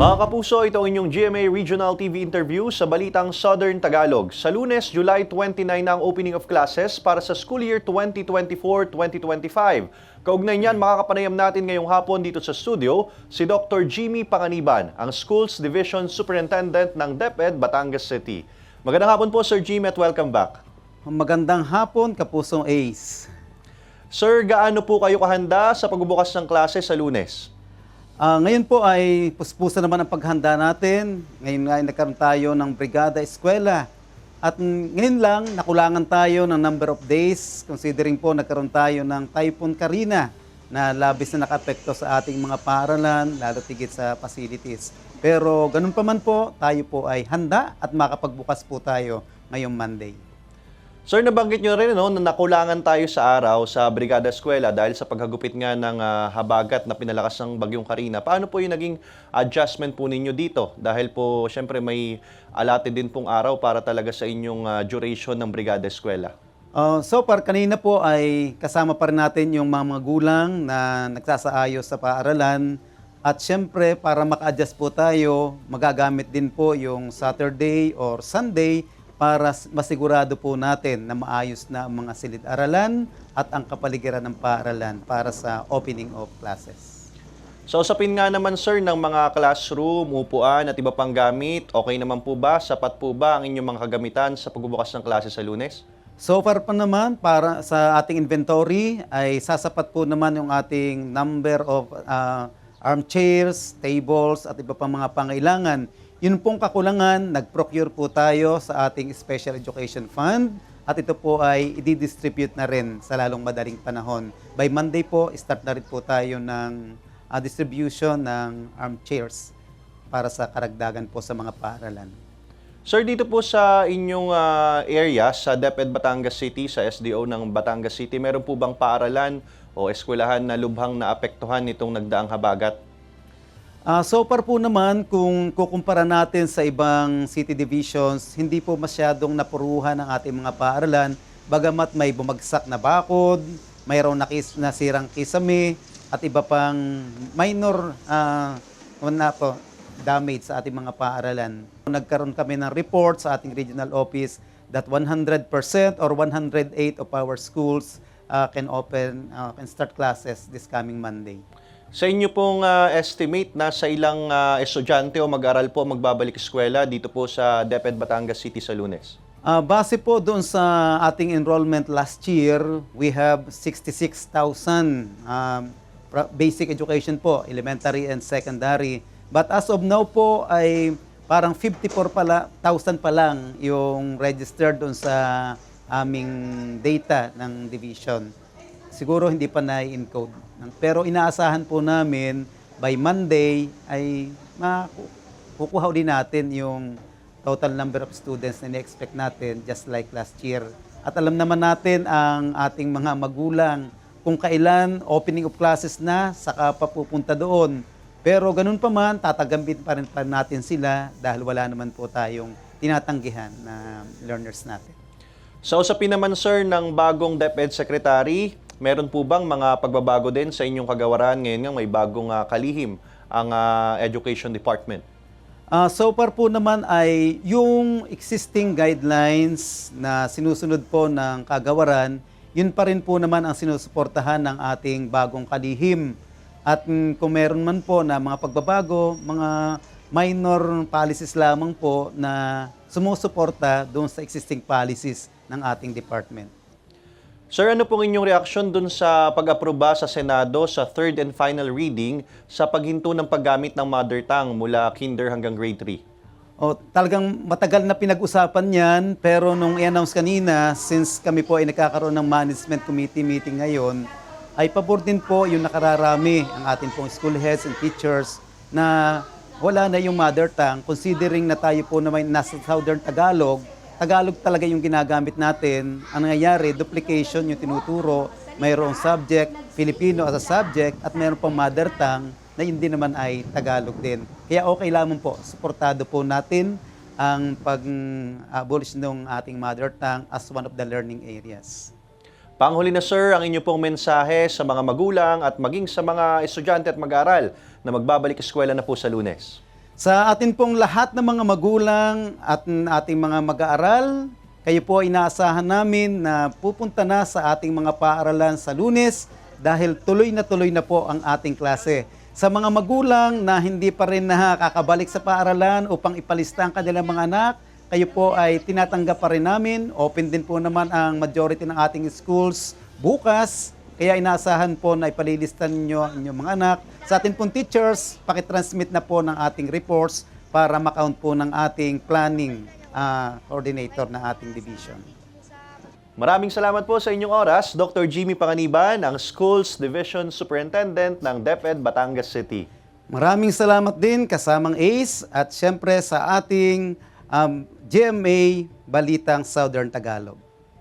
Mga kapuso, ito ang inyong GMA Regional TV interview sa Balitang Southern Tagalog. Sa lunes, July 29 na ang opening of classes para sa school year 2024-2025. Kaugnay niyan, makakapanayam natin ngayong hapon dito sa studio si Dr. Jimmy Panganiban, ang Schools Division Superintendent ng DepEd Batangas City. Magandang hapon po, Sir Jimmy, at welcome back. Magandang hapon, Kapusong Ace. Sir, gaano po kayo kahanda sa pagbubukas ng klase sa lunes? Ah, ngayon po ay puspusa naman ang paghanda natin. Ngayon nga ay nagkaroon tayo ng Brigada Eskwela. At ngayon lang, nakulangan tayo ng number of days, considering po nagkaroon tayo ng Typhoon Karina na labis na nakapekto sa ating mga paaralan, lalo tigit sa facilities. Pero ganun pa man po, tayo po ay handa at makapagbukas po tayo ngayong Monday. Sir, nabanggit nyo rin no, na nakulangan tayo sa araw sa Brigada Eskwela dahil sa paghagupit nga ng ah, habagat na pinalakas ng Bagyong Karina. Paano po yung naging adjustment po ninyo dito? Dahil po, syempre may allotted din pong araw para talaga sa inyong ah, duration ng Brigada Eskwela. Uh, so far, kanina po ay kasama pa rin natin yung mga magulang na nagsasaayos sa paaralan. At syempre, para maka-adjust po tayo, magagamit din po yung Saturday or Sunday para masigurado po natin na maayos na ang mga silid-aralan at ang kapaligiran ng paaralan para sa opening of classes. So, usapin nga naman, sir, ng mga classroom, upuan at iba pang gamit, okay naman po ba? Sapat po ba ang inyong mga kagamitan sa pagbubukas ng klase sa lunes? So far pa naman, para sa ating inventory, ay sasapat po naman yung ating number of ah, armchairs, tables, at iba pang mga pangailangan. Yun pong kakulangan, nag-procure po tayo sa ating Special Education Fund at ito po ay i-distribute na rin sa lalong madaling panahon. By Monday po, start na rin po tayo ng ah, distribution ng armchairs para sa karagdagan po sa mga paaralan. Sir, dito po sa inyong ah, area, sa DepEd Batangas City, sa SDO ng Batangas City, meron po bang paaralan o eskwelahan na lubhang naapektuhan nitong nagdaang habagat? Ah, so far po naman, kung kukumpara natin sa ibang city divisions, hindi po masyadong napuruhan ang ating mga paaralan. Bagamat may bumagsak na bakod, mayroong nakis, nasirang kisame, at iba pang minor ah, na po, damage sa ating mga paaralan. Nagkaroon kami ng report sa ating regional office that 100% or 108 of our schools ah, can open, ah, can start classes this coming Monday. Sa inyo pong ah, estimate, nasa ilang ah, estudyante o mag-aral po magbabalik eskwela dito po sa DepEd Batangas City sa lunes? Ah, base po doon sa ating enrollment last year, we have 66,000 um, basic education po, elementary and secondary. But as of now po ay parang 54 pala, 1,000 pa lang yung registered doon sa aming data ng division. Siguro hindi pa na-encode. Pero inaasahan po namin by Monday ay makukuha din natin yung total number of students na ni-expect natin just like last year. At alam naman natin ang ating mga magulang kung kailan opening of classes na, saka pa pupunta doon. Pero ganun pa man, tatagambit pa rin pa natin sila dahil wala naman po tayong tinatanggihan na learners natin. Sa usapin naman sir ng bagong DepEd Secretary, meron po bang mga pagbabago din sa inyong kagawaran? Ngayon nga may bagong ah, kalihim ang ah, Education Department. Ah, so far po naman ay yung existing guidelines na sinusunod po ng kagawaran, yun pa rin po naman ang sinusuportahan ng ating bagong kalihim. At mm, kung meron man po na mga pagbabago, mga minor policies lamang po na sumusuporta doon sa existing policies ng ating department. Sir, ano pong inyong reaksyon dun sa pag-aproba sa Senado sa third and final reading sa paghinto ng paggamit ng mother tongue mula kinder hanggang grade 3? O, talagang matagal na pinag-usapan yan, pero nung i-announce kanina, since kami po ay nagkakaroon ng management committee meeting ngayon, ay pabor din po yung nakararami ang ating pong school heads and teachers na wala na yung mother tongue, considering na tayo po naman nasa Southern Tagalog, Tagalog talaga yung ginagamit natin. Ang nangyayari, duplication yung tinuturo, mayroong subject, Filipino as a subject, at mayroon pang mother tongue na hindi naman ay Tagalog din. Kaya okay lamang po, suportado po natin ang pag-abolish ng ating mother tongue as one of the learning areas. Panghuli na sir, ang inyo pong mensahe sa mga magulang at maging sa mga estudyante at mag-aaral na magbabalik eskwela na po sa lunes. Sa atin pong lahat ng mga magulang at ating mga mag-aaral, kayo po ay inaasahan namin na pupunta na sa ating mga paaralan sa lunes dahil tuloy na tuloy na po ang ating klase. Sa mga magulang na hindi pa rin nakakabalik sa paaralan upang ipalista ang kanilang mga anak, kayo po ay tinatanggap pa rin namin. Open din po naman ang majority ng ating schools bukas. Kaya inaasahan po na ipalilistan ninyo ang inyong mga anak. Sa atin pong teachers, pakitransmit na po ng ating reports para makount po ng ating planning ah, coordinator na ating division. Maraming salamat po sa inyong oras, Dr. Jimmy Panganiban, ang Schools Division Superintendent ng DepEd Batangas City. Maraming salamat din kasamang ACE at syempre sa ating um, GMA Balitang Southern Tagalog.